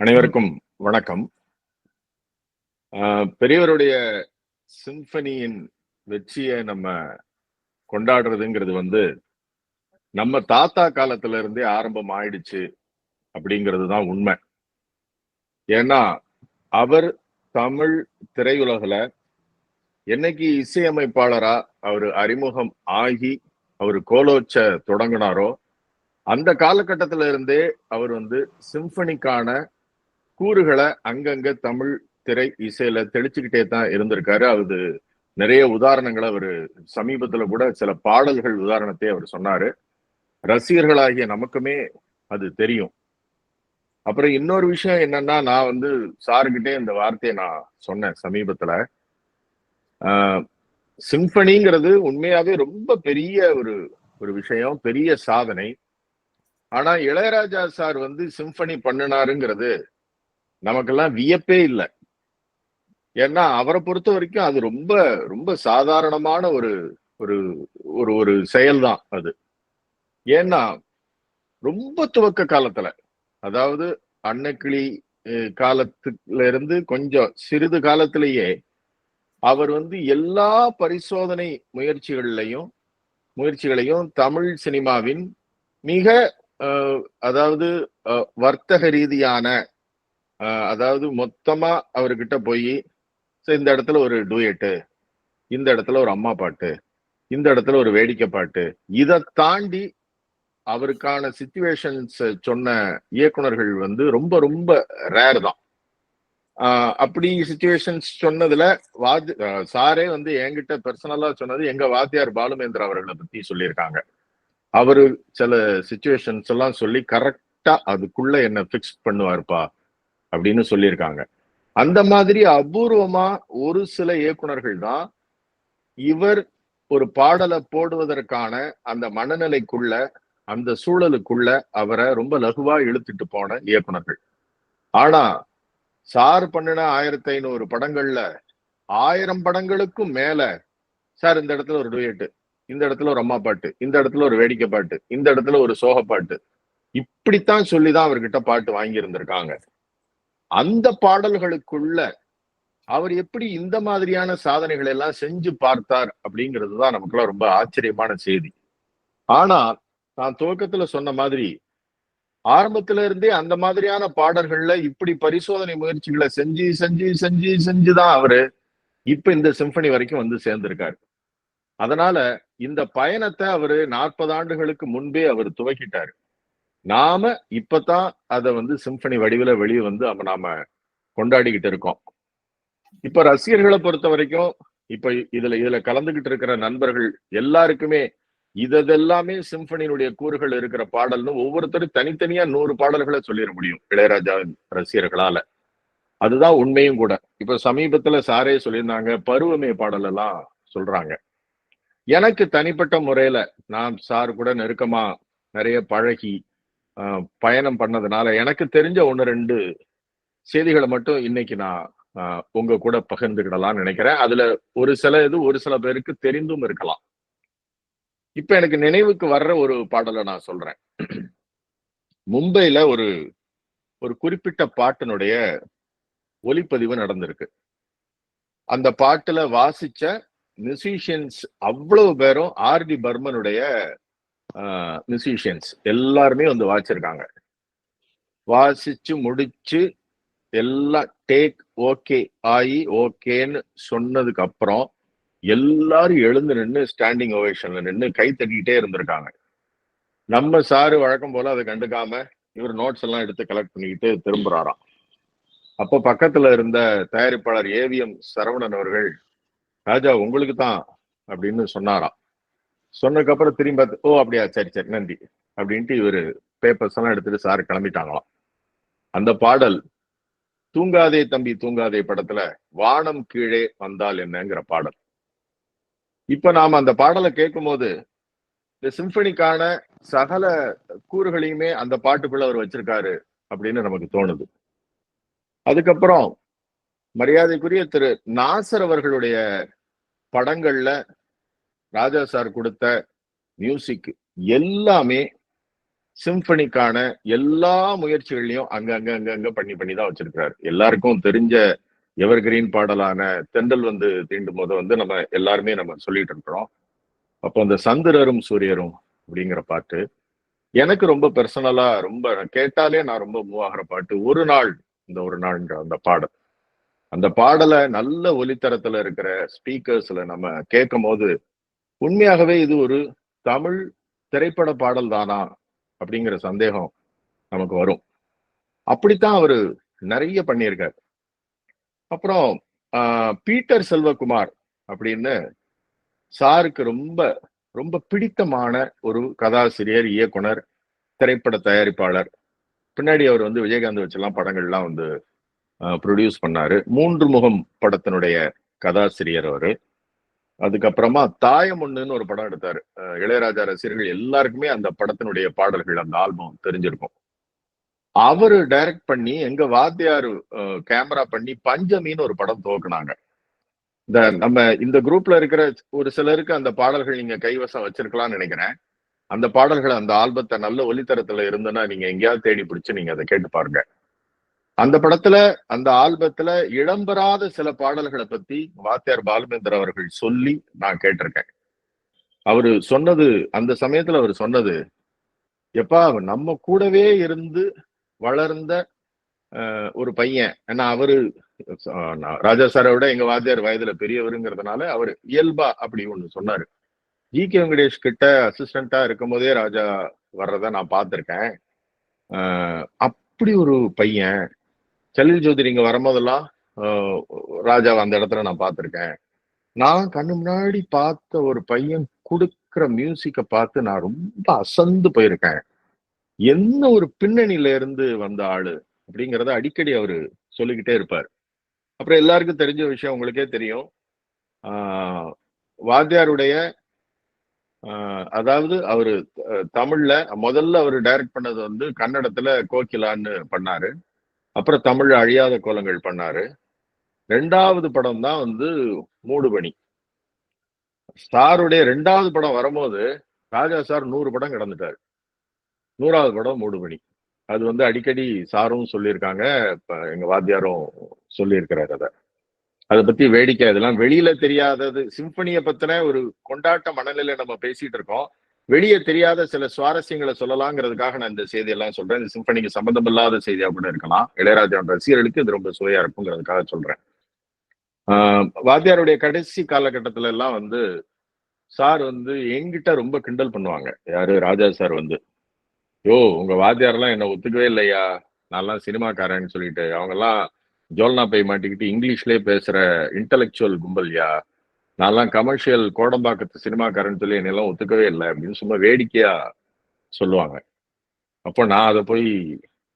அனைவருக்கும் வணக்கம். ஆஹ் பெரியவருடைய சிம்பனியின் வெற்றியை நம்ம கொண்டாடுறதுங்கிறது வந்து நம்ம தாத்தா காலத்துல இருந்தே ஆரம்பம் ஆயிடுச்சு அப்படிங்கிறது தான் உண்மை. ஏன்னா அவர் தமிழ் திரையுலகில என்னைக்கு இசையமைப்பாளரா அவர் அறிமுகம் ஆகி அவர் கோலோச்ச தொடங்கினாரோ அந்த காலகட்டத்தில இருந்தே அவர் வந்து சிம்பனிக்கான கூறுகளை அங்கங்க தமிழ் திரை இசையில தெளிச்சுக்கிட்டே தான் இருந்திருக்காரு. அது நிறைய உதாரணங்களை அவர் சமீபத்துல கூட சில பாடல்கள் உதாரணத்தை அவர் சொன்னாரு. ரசிகர்களாகிய நமக்குமே அது தெரியும். அப்புறம் இன்னொரு விஷயம் என்னன்னா நான் வந்து சாருக்கிட்டே இந்த வார்த்தையை நான் சொன்னேன் சமீபத்துல. ஆஹ் சிம்பனிங்கிறது உண்மையாவே ரொம்ப பெரிய ஒரு ஒரு விஷயம் பெரிய சாதனை. ஆனா இளையராஜா சார் வந்து சிம்பனி பண்ணினாருங்கிறது நமக்கெல்லாம் வியப்பே இல்லை. ஏன்னா அவரை பொறுத்த வரைக்கும் அது ரொம்ப ரொம்ப சாதாரணமான ஒரு ஒரு ஒரு ஒரு செயல்தான் அது. ஏன்னா ரொம்ப துவக்க காலத்துல அதாவது அன்னக்கிளி காலத்துல இருந்து கொஞ்சம் சிறிது காலத்திலேயே அவர் வந்து எல்லா பரிசோதனை முயற்சிகள்லையும் முயற்சிகளையும் தமிழ் சினிமாவின் மிக அதாவது வர்த்தக ரீதியான அதாவது மொத்தமா அவர்கிட்ட போய் இந்த இடத்துல ஒரு டூயட்டு இந்த இடத்துல ஒரு அம்மா பாட்டு இந்த இடத்துல ஒரு வேடிக்கை பாட்டு. இதை தாண்டி அவருக்கான சுச்சுவேஷன்ஸ் சொன்ன இயக்குனர்கள் வந்து ரொம்ப ரொம்ப ரேர் தான். அப்படி சுச்சுவேஷன்ஸ் சொன்னதுல வாத் சாரே வந்து என்கிட்ட பர்சனலா சொன்னது எங்க வாத்தியார் பாலுமேந்திர அவர்களை பத்தி சொல்லியிருக்காங்க. அவரு சில சுச்சுவேஷன்ஸ் எல்லாம் சொல்லி கரெக்டா அதுக்குள்ள என்ன பிக்ஸ் பண்ணுவாருப்பா. அப்படின்னு சொல்லியிருக்காங்க. அந்த மாதிரி அபூர்வமா ஒரு சில இயக்குனர்கள் தான் இவர் ஒரு பாடலை போடுவதற்கான அந்த மனநிலைக்குள்ள அந்த சூழலுக்குள்ள அவரை ரொம்ப லகுவா இழுத்துட்டு போன இயக்குனர்கள் ஆனா சார் பண்ணின ஆயிரத்தி ஐநூறு படங்கள்ல ஆயிரம் படங்களுக்கும் மேல சார் இந்த இடத்துல ஒரு டுயட்டு இந்த இடத்துல ஒரு அம்மா பாட்டு இந்த இடத்துல ஒரு வேடிக்கை பாட்டு இந்த இடத்துல ஒரு சோக பாட்டு இப்படித்தான் சொல்லிதான் அவர்கிட்ட பாட்டு வாங்கி இருந்திருக்காங்க அந்த பாடல்களுக்குள்ள அவர் எப்படி இந்த மாதிரியான சாதனைகளை எல்லாம் செஞ்சு பார்த்தார் அப்படிங்கிறது தான் நமக்குலாம் ரொம்ப ஆச்சரியமான செய்தி. ஆனா நான் துவக்கத்துல சொன்ன மாதிரி ஆரம்பத்துல இருந்தே அந்த மாதிரியான பாடல்கள்ல இப்படி பரிசோதனை முயற்சிகளை செஞ்சு செஞ்சு செஞ்சு செஞ்சுதான் அவரு இப்ப இந்த சிம்பனி வரைக்கும் வந்து சேர்ந்திருக்காரு. அதனால இந்த பயணத்தை அவரு நாற்பது ஆண்டுகளுக்கு முன்பே அவர் துவக்கிட்டாரு. நாம இப்பதான் அதை வந்து சிம்பனி வடிவில வெளியே வந்து நாம கொண்டாடிக்கிட்டு இருக்கோம். இப்ப ரசிகர்களை பொறுத்த வரைக்கும் இப்ப இதுல இதுல கலந்துகிட்டு இருக்கிற நண்பர்கள் எல்லாருக்குமே இதெல்லாமே சிம்பனியினுடைய கூறுகள் இருக்கிற பாடல்னு ஒவ்வொருத்தரும் தனித்தனியா நூறு பாடல்களை சொல்லிட முடியும் இளையராஜா ரசிகர்களால. அதுதான் உண்மையும் கூட. இப்ப சமீபத்துல சாரே சொல்லியிருந்தாங்க பருவமே பாடல் எல்லாம் சொல்றாங்க. எனக்கு தனிப்பட்ட முறையில நான் சார் கூட நெருக்கமா நிறைய பழகி பயணம் பண்ணதுனால எனக்கு தெரிஞ்ச ஒன்று ரெண்டு செய்திகளை மட்டும் இன்னைக்கு நான் உங்க கூட பகிர்ந்துக்கிடலாம்னு நினைக்கிறேன். அதுல ஒரு சில இது ஒரு சில பேருக்கு தெரிந்தும் இருக்கலாம். இப்ப எனக்கு நினைவுக்கு வர்ற ஒரு பாடலை நான் சொல்றேன். மும்பைல ஒரு ஒரு குறிப்பிட்ட பாட்டினுடைய ஒலிப்பதிவு நடந்திருக்கு. அந்த பாட்டுல வாசிச்ச மியூசிஷியன்ஸ் அவ்வளவு பேரும் ஆர் டி பர்மனுடைய மியூசிஷியன்ஸ் எல்லாருமே வந்து வாசிச்சிருக்காங்க. வாசிச்சு முடிச்சு எல்லாம் டேக் ஓகே ஆகி ஓகேன்னு சொன்னதுக்கு அப்புறம் எல்லாரும் எழுந்து நின்று ஸ்டாண்டிங் ஓவேஷன்ல நின்று கை தட்டிக்கிட்டே இருந்திருக்காங்க. நம்ம சாரு வழக்கம் போல அதை கண்டுக்காம இவர் நோட்ஸ் எல்லாம் எடுத்து கலெக்ட் பண்ணிக்கிட்டு திரும்புறாராம். அப்போ பக்கத்துல இருந்த தயாரிப்பாளர் ஏவிஎம் சரவணன் அவர்கள் ராஜா உங்களுக்கு தான் அப்படின்னு சொன்னாராம். சொன்னதுக்கு அப்புறம் திரும்பி பார்த்து ஓ அப்படியா? சரி சரி நன்றி. அப்படின்ட்டு இவரு பேப்பர்ஸ் எல்லாம் எடுத்துட்டு சார் கிளம்பிட்டாங்களாம். அந்த பாடல் தூங்காதே தம்பி தூங்காதே படத்துல வானம் கீழே வந்தால் என்னங்கிற பாடல். இப்ப நாம அந்த பாடலை கேட்கும் போது இந்த சிம்பனிக்கான சகல கூறுகளையுமே அந்த பாட்டுக்குள்ள அவர் வச்சிருக்காரு அப்படின்னு நமக்கு தோணுது. அதுக்கப்புறம் மரியாதைக்குரிய திரு நாசர் அவர்களுடைய படங்கள்ல ராஜா சார் கொடுத்த மியூசிக் எல்லாமே சிம்பனிக்கான எல்லா முயற்சிகளையும் அங்க அங்க அங்க அங்க பண்ணி பண்ணி தான் வச்சிருக்கிறாரு. எல்லாருக்கும் தெரிஞ்ச எவர் கிரீன் பாடலான தெண்டல் வந்து தீண்டும் போது வந்து நம்ம எல்லாருமே நம்ம சொல்லிட்டு இருக்கிறோம். அப்போ அந்த சந்திரரும் சூரியரும் அப்படிங்கிற பாட்டு எனக்கு ரொம்ப பர்சனலா ரொம்ப கேட்டாலே நான் ரொம்ப மூவ் ஆகிற பாட்டு ஒரு நாள் இந்த ஒரு நாள்ன்ற அந்த பாடல். அந்த பாடலை நல்ல ஒலித்தரத்துல இருக்கிற ஸ்பீக்கர்ஸ்ல நம்ம கேட்கும் போது உண்மையாகவே இது ஒரு தமிழ் திரைப்பட பாடல் தானா அப்படிங்கிற சந்தேகம் நமக்கு வரும். அப்படித்தான் அவரு நிறைய பண்ணியிருக்காரு. அப்புறம் ஆஹ், பீட்டர் செல்வகுமார் அப்படின்னு சாருக்கு ரொம்ப ரொம்ப பிடித்தமான ஒரு கதாசிரியர் இயக்குனர் திரைப்பட தயாரிப்பாளர். பின்னாடி அவர் வந்து விஜயகாந்த் வச்செல்லாம் படங்கள்லாம் வந்து ப்ரொடியூஸ் பண்ணாரு. மூன்று முகம் படத்தினுடைய கதாசிரியர் அவரு. அதுக்கப்புறமா தாயம் ஒண்ணுன்னு ஒரு படம் எடுத்தாரு. அஹ் இளையராஜா ரசிகர்கள் எல்லாருக்குமே அந்த படத்தினுடைய பாடல்கள் அந்த ஆல்பம் தெரிஞ்சிருக்கும். அவரு டைரக்ட் பண்ணி எங்க வாத்தியார் கேமரா பண்ணி பஞ்சமின்னு ஒரு படம் துவக்குனாங்க. இந்த நம்ம இந்த குரூப்ல இருக்கிற ஒரு சிலருக்கு அந்த பாடல்கள் நீங்க கைவசம் வச்சிருக்கலாம்னு நினைக்கிறேன். அந்த பாடல்கள் அந்த ஆல்பத்தை நல்ல ஒலித்தரத்துல இருந்ததுன்னா நீங்க எங்கேயாவது தேடி பிடிச்சு நீங்க அதை கேட்டு பாருங்க. அந்த படத்துல அந்த ஆல்பத்துல இடம்பெறாத சில பாடல்களை பத்தி வாத்தியார் பாலுமேந்தர் அவர்கள் சொல்லி நான் கேட்டிருக்கேன். அவரு சொன்னது அந்த சமயத்துல அவர் சொன்னது எப்பா நம்ம கூடவே இருந்து வளர்ந்த அஹ், ஒரு பையன். ஏன்னா அவரு ராஜா சாரை விட எங்க வாத்தியார் வயதுல பெரியவருங்கிறதுனால அவர் இயல்பா அப்படி ஒண்ணு சொன்னாரு. ஜி. கே. வெங்கடேஷ் கிட்ட அசிஸ்டண்டா இருக்கும் போதே ராஜா வர்றத நான் பார்த்திருக்கேன். அப்படி ஒரு பையன். சலீல் ஜோதி இங்க வரும்போதெல்லாம் ஆஹ், ராஜாவை அந்த இடத்துல நான் பார்த்திருக்கேன். நான் கண்ணு முன்னாடி பார்த்த ஒரு பையன் கொடுக்கிற மியூசிக்கை பார்த்து நான் ரொம்ப அசந்து போயிருக்கேன். என்ன ஒரு பின்னணியில இருந்து வந்த ஆளு அப்படிங்கிறத அடிக்கடி அவரு சொல்லிக்கிட்டே இருப்பார். அப்புறம் எல்லாருக்கும் தெரிஞ்ச விஷயம் உங்களுக்கே தெரியும். ஆஹ், வாத்தியாருடைய ஆஹ், அதாவது அவரு தமிழ்ல முதல்ல அவர் டைரக்ட் பண்ணது வந்து கன்னடத்துல கோகிலான்னு பண்ணாரு. அப்புறம் தமிழ் அழியாத கோலங்கள் பண்ணாரு. ரெண்டாவது படம் தான் வந்து மூடுபணி சாருடைய ரெண்டாவது படம் வரும்போது ராஜா சார் நூறு படம் கிடந்துட்டார். நூறாவது படம் மூடுபணி அது வந்து அடிக்கடி சாரும் சொல்லியிருக்காங்க இப்ப எங்க வாத்தியாரும் சொல்லியிருக்கிறார் அதை. அதை பத்தி வேடிக்கை இதெல்லாம் வெளியில தெரியாதது சிம்பனியை பத்தின ஒரு கொண்டாட்ட மனநிலையில நம்ம பேசிட்டு இருக்கோம். வெளியே தெரியாத சில சுவாரஸ்யங்களை சொல்லலாங்கிறதுக்காக நான் இந்த செய்தியெல்லாம் சொல்றேன். இந்த சிம்பனிக்கு சம்பந்தம் இல்லாத செய்தியா கூட இருக்கலாம். இளையராஜாவோட ரசிகர்களுக்கு இது ரொம்ப சுவையா இருக்குங்கிறதுக்காக சொல்றேன். ஆஹ் வாத்தியாருடைய கடைசி காலகட்டத்துல எல்லாம் வந்து சார் வந்து என்கிட்ட ரொம்ப கிண்டல் பண்ணுவாங்க. யாரு? ராஜா சார் வந்து. யோ உங்க வாத்தியாரெல்லாம் என்ன ஒத்துக்கவே இல்லையா? நான்லாம் சினிமாக்காரன்னு சொல்லிட்டு. அவங்கெல்லாம் ஜோல்னா பை மாட்டிக்கிட்டு இங்கிலீஷ்லயே பேசுற இன்டலெக்சுவல் கும்பல்யா? நான்லாம் கமர்ஷியல் கோடம்பாக்கத்து சினிமாக்காரன் சொல்லி என்னெல்லாம் ஒத்துக்கவே இல்லை அப்படின்னு சும்மா வேடிக்கையா சொல்லுவாங்க. அப்போ நான் அதை போய்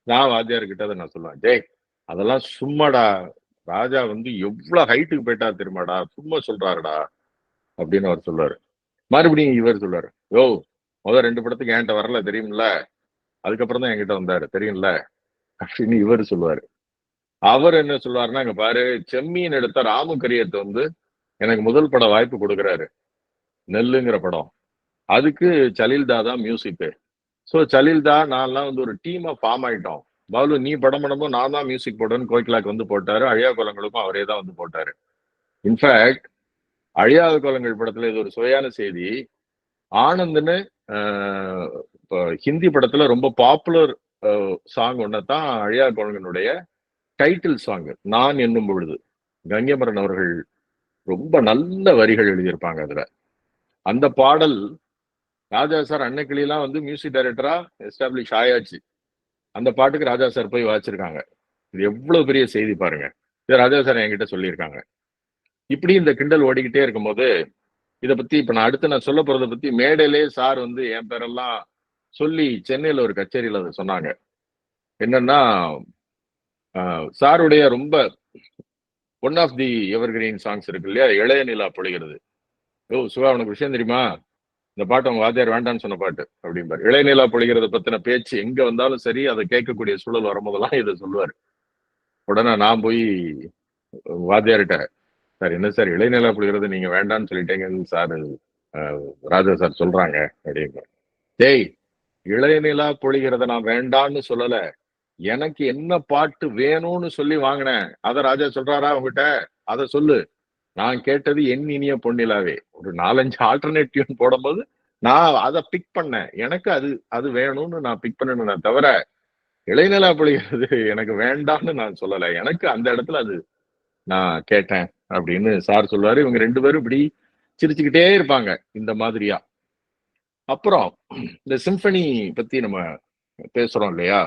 நான் வாத்தியார்கிட்ட அதை நான் சொல்லுவேன் ஜெய் அதெல்லாம் சும்மாடா ராஜா வந்து எவ்வளோ ஹைட்டுக்கு போயிட்டா தெரியுமாடா சும்மா சொல்றாருடா அப்படின்னு அவர் சொல்லுவார். மறுபடியும் இவர் சொல்லுவாரு யோ முதல் ரெண்டு படத்துக்கு என்கிட்ட வரல தெரியும்ல அதுக்கப்புறம் தான் என்கிட்ட வந்தாரு தெரியும்ல? அப்படின்னு இவர் சொல்லுவாரு. அவர் என்ன சொல்லுவாருன்னா அங்க பாரு செம்மீன் எடுத்த ராமு கரியத்தை வந்து எனக்கு முதல் பட வாய்ப்பு கொடுக்குறாரு. நெல்லுங்கிற படம். அதுக்கு சலீல்தா தான் மியூசிக்கு. ஸோ சலீல்தா நான்லாம் வந்து ஒரு டீமாக ஃபார்ம் ஆயிட்டோம். பாலு நீ படம் பண்ணும்போது நான் தான் மியூசிக் போட்டேன்னு கோயிலாக்கு வந்து போட்டாரு. அழியா குலங்களுக்கும் அவரே தான் வந்து போட்டாரு. இன்ஃபேக்ட் அழியாத குலங்கள் படத்துல இது ஒரு சுவையான செய்தி. ஆனந்த்னு ஆஹ், இப்போ ஹிந்தி படத்துல ரொம்ப பாப்புலர் சாங் ஒன்னதான் அழியா குழங்கனுடைய டைட்டில் சாங் நான் என்னும் பொழுது. கங்கமரன் அவர்கள் ரொம்ப நல்ல வரிகள் எழுதியிருப்பாங்க அதுல. அந்த பாடல் ராஜா சார் அன்னைக்கிளிலாம் வந்து மியூசிக் டைரக்டரா எஸ்டாப்ளிஷ் ஆயாச்சு. அந்த பாட்டுக்கு ராஜா சார் போய் வாச்சிருக்காங்க இது எவ்வளவு பெரிய செய்தி பாருங்க. இது ராஜா சார் என்கிட்ட சொல்லியிருக்காங்க. இப்படி இந்த கிண்டல் ஓடிக்கிட்டே இருக்கும்போது இதை பத்தி இப்ப நான் அடுத்து நான் சொல்ல போறதை பத்தி மேடையிலே சார் வந்து என் பேரெல்லாம் சொல்லி சென்னையில ஒரு கச்சேரியில அதை சொன்னாங்க. என்னன்னா ஆஹ், சாருடைய ரொம்ப one of the evergreen songs இருக்கு இல்லையா? இளைய நிலா பொழிகிறது. ஓ சிவா உனக்கு விஷயம் தெரியுமா? இந்த பாட்டு அவங்க வாத்தியார் வேண்டான்னு சொன்ன பாட்டு அப்படிம்பாரு. இளைநிலா பொழிகிறத பத்தின பேச்சு எங்க வந்தாலும் சரி அதை கேட்கக்கூடிய சூழல் வரும்போதெல்லாம் இதை சொல்லுவாரு. உடனே நான் போய் வாத்தியார்கிட்ட சார் என்ன சார் இளைநிலா பொழிகிறது நீங்க வேண்டாம்னு சொல்லிட்டீங்கன்னு சார் ராஜா சார் சொல்றாங்க அப்படிங்க டேய் இளையநிலா பொழிகிறத நான் வேண்டான்னு சொல்லல. எனக்கு என்ன பாட்டு வேணும்னு சொல்லி வாங்கினேன். அத ராஜா சொல்றாரா அவங்ககிட்ட அத சொல்லு. நான் கேட்டது என் இனிய பொன்னிலாவே. ஒரு நாலஞ்சு ஆல்டர்னேட் டியூன் போடும்போது நான் அதை பிக் பண்ணேன். எனக்கு அது அது வேணும்னு நான் பிக் பண்ணணும் தவிர இளைநிலா பிள்ளைகிறது எனக்கு வேண்டாம்னு நான் சொல்லல. எனக்கு அந்த இடத்துல அது நான் கேட்டேன் அப்படின்னு சார் சொல்லுவாரு. இவங்க ரெண்டு பேரும் இப்படி சிரிச்சுக்கிட்டே இருப்பாங்க இந்த மாதிரியா. அப்புறம் இந்த சிம்பனி பத்தி நம்ம பேசுறோம் இல்லையா?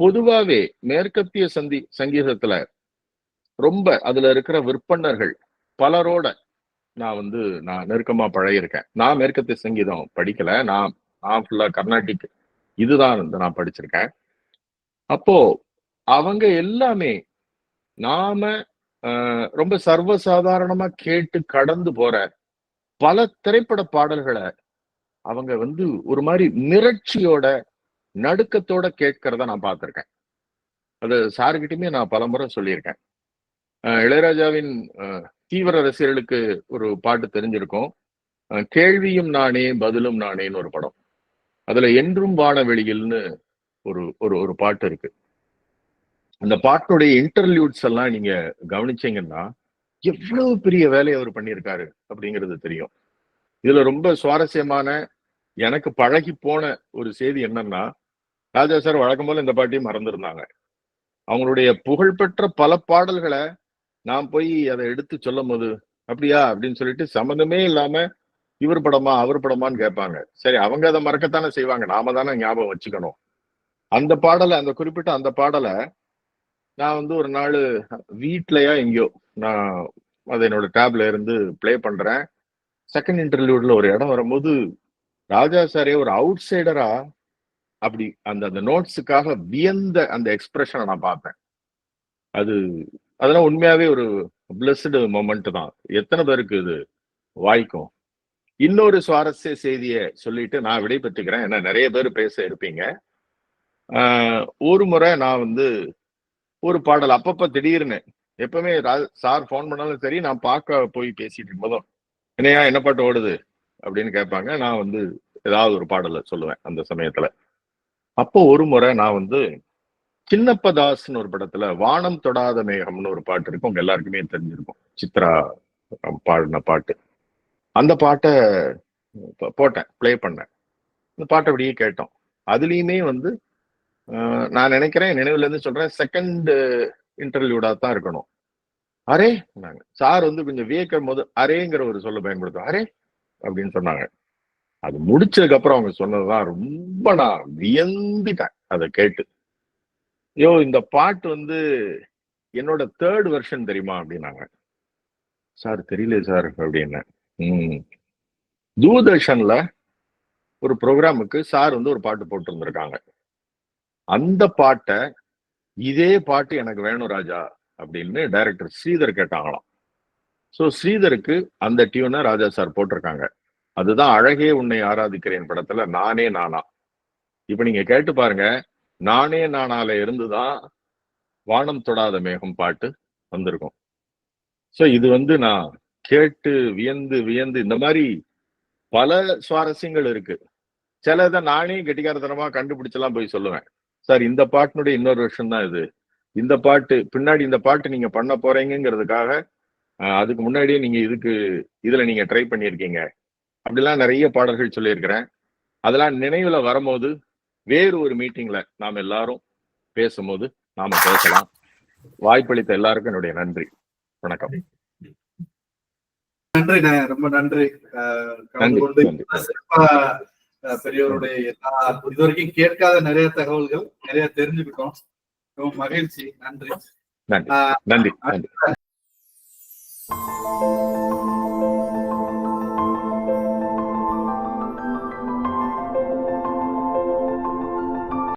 பொதுவாவே மேற்கத்திய சந்தி சங்கீதத்துல ரொம்ப அதுல இருக்கிற விற்பனர்கள் பலரோட நான் வந்து நான் நெருக்கமா பழகிருக்கேன் நான் மேற்கத்திய சங்கீதம் படிக்கல. நான் நான் ஃபுல்லா கர்நாடிக் இதுதான் வந்து நான் படிச்சிருக்கேன். அப்போ அவங்க எல்லாமே நாம ஆஹ், ரொம்ப சர்வசாதாரணமா கேட்டு கடந்து போற பல திரைப்பட பாடல்களை அவங்க வந்து ஒரு மாதிரி மிரட்சியோட நடுக்கத்தோட கேட்கறத நான் பார்த்திருக்கேன். அது சாருக்கிட்டயுமே நான் பலமுறை சொல்லியிருக்கேன். ஆஹ், இளையராஜாவின் தீவிர ரசிகர்களுக்கு ஒரு பாட்டு தெரிஞ்சிருக்கும். கேள்வியும் நானே பதிலும் நானேன்னு ஒரு படம். அதுல என்றும் வானவெளியில்னு ஒரு ஒரு ஒரு பாட்டு இருக்கு. அந்த பாட்டுடைய இன்டர்லியூட்ஸ் எல்லாம் நீங்க கவனிச்சீங்கன்னா எவ்வளவு பெரிய வேலையை அவர் பண்ணியிருக்காரு அப்படிங்கிறது தெரியும். இதுல ரொம்ப சுவாரஸ்யமான எனக்கு பழகி போன ஒரு செய்தி என்னன்னா ராஜா சார் வழக்கம் போல இந்த பாட்டியும் மறந்துருந்தாங்க. அவங்களுடைய புகழ்பெற்ற பல பாடல்களை நான் போய் அதை எடுத்து சொல்லும் போது அப்படியா? அப்படின்னு சொல்லிட்டு சம்மந்தமே இல்லாம இவர் படமா அவர் படமான்னு கேட்பாங்க. சரி அவங்க அதை மறக்கத்தானே செய்வாங்க. நாம தானே ஞாபகம் வச்சுக்கணும். அந்த பாடலை அந்த குறிப்பிட்ட அந்த பாடலை நான் வந்து ஒரு நாள் வீட்லயா எங்கேயோ நான் அதை என்னோட டேப்ல இருந்து பிளே பண்றேன். செகண்ட் இன்டர்வியூட்ல ஒரு இடம் வரும்போது ராஜா சாரே ஒரு அவுட் சைடரா அப்படி அந்த அந்த நோட்ஸுக்காக வியந்த அந்த எக்ஸ்பிரஷனை நான் பார்த்தேன். அது அதெல்லாம் உண்மையாவே ஒரு பிளஸ்டு மொமெண்ட் தான். எத்தனை பேருக்கு இது வாய்க்கும். இன்னொரு சுவாரஸ்ய செய்தியை சொல்லிட்டு நான் விடை பெற்றுக்கிறேன் ஏன்னா நிறைய பேர் பேச இருப்பீங்க. ஆஹ் ஒரு முறை நான் வந்து ஒரு பாடல் அப்பப்ப திடீர்னு எப்பவுமே சார் ஃபோன் பண்ணாலும் சரி நான் பார்க்க போய் பேசிட்டு இருக்கும்போதும் என்னையா என்ன பாட்டு ஓடுது? அப்படின்னு கேட்பாங்க. நான் வந்து ஏதாவது ஒரு பாடலை சொல்லுவேன் அந்த சமயத்துல. அப்போ ஒரு முறை நான் வந்து சின்னப்பதாஸ்னு ஒரு படத்துல வானம் தொடாத மேகம்னு ஒரு பாட்டு இருக்கும். உங்க எல்லாருக்குமே தெரிஞ்சிருக்கும். சித்ரா பாடின பாட்டு. அந்த பாட்டை போட்டேன் ப்ளே பண்ணேன். இந்த பாட்டை அப்படியே கேட்டோம். அதுலயுமே வந்து நான் நினைக்கிறேன் நினைவுல இருந்து சொல்றேன் செகண்ட் இன்டர்வியூடா தான் இருக்கணும். அரே நாங்க. சார் வந்து கொஞ்சம் வியக்கும் போது அரேங்கிற ஒரு சொல்ல பயன்படுத்தும் அரே அப்படின்னு சொன்னாங்க. அது முடிச்சதுக்கு அப்புறம் அவங்க சொன்னதுதான் ரொம்ப நான் வியந்துட்டேன் அதை கேட்டு. ஐயோ இந்த பாட்டு வந்து என்னோட தேர்ட் வெர்ஷன் தெரியுமா அப்படின்னாங்க. சார் தெரியல சார் அப்படின்னு. ம். தூர்தர்ஷன்ல ஒரு ப்ரோக்ராமுக்கு சார் வந்து ஒரு பாட்டு போட்டிருந்திருக்காங்க. அந்த பாட்டை இதே பாட்டு எனக்கு வேணும் ராஜா அப்படின்னு டைரக்டர் ஸ்ரீதர் கேட்டாங்களாம். ஸோ ஸ்ரீதருக்கு அந்த டியூனை ராஜா சார் போட்டிருக்காங்க. அதுதான் அழகே உன்னை ஆராதிக்கிறேன் படத்துல நானே நானா. இப்ப நீங்க கேட்டு பாருங்க நானே நானால இருந்துதான் வானம் தொடாத மேகம் பாட்டு வந்திருக்கும். ஸோ இது வந்து நான் கேட்டு வியந்து வியந்து இந்த மாதிரி பல சுவாரஸ்யங்கள் இருக்கு. சிலதை நானே கெட்டிக்காரத்தனமா கண்டுபிடிச்செல்லாம் போய் சொல்லுவேன். சார் இந்த பாட்டினுடைய இன்னொரு விஷயம் தான் இது. இந்த பாட்டு பின்னாடி இந்த பாட்டு நீங்க பண்ண போறீங்கிறதுக்காக அதுக்கு முன்னாடியே நீங்க இதுக்கு இதுல நீங்க ட்ரை பண்ணியிருக்கீங்க. அப்படிலாம் நிறைய பாடல்கள் சொல்லியிருக்கிறேன். அதெல்லாம் நினைவுல வரும்போது வேறு ஒரு மீட்டிங்ல நாம் எல்லாரும் பேசும்போது நாம பேசலாம். வாய்ப்பளித்த எல்லாருக்கும் என்னுடைய நன்றி. வணக்கம். நன்றிண்ணே ரொம்ப நன்றி. நன்றி நன்றி. பெரியவருடைய எல்லா இதுவரைக்கும் கேட்காத நிறைய தகவல்கள் நிறைய தெரிஞ்சுக்கிட்டோம். ரொம்ப மகிழ்ச்சி. நன்றி. நன்றி நன்றி நன்றி.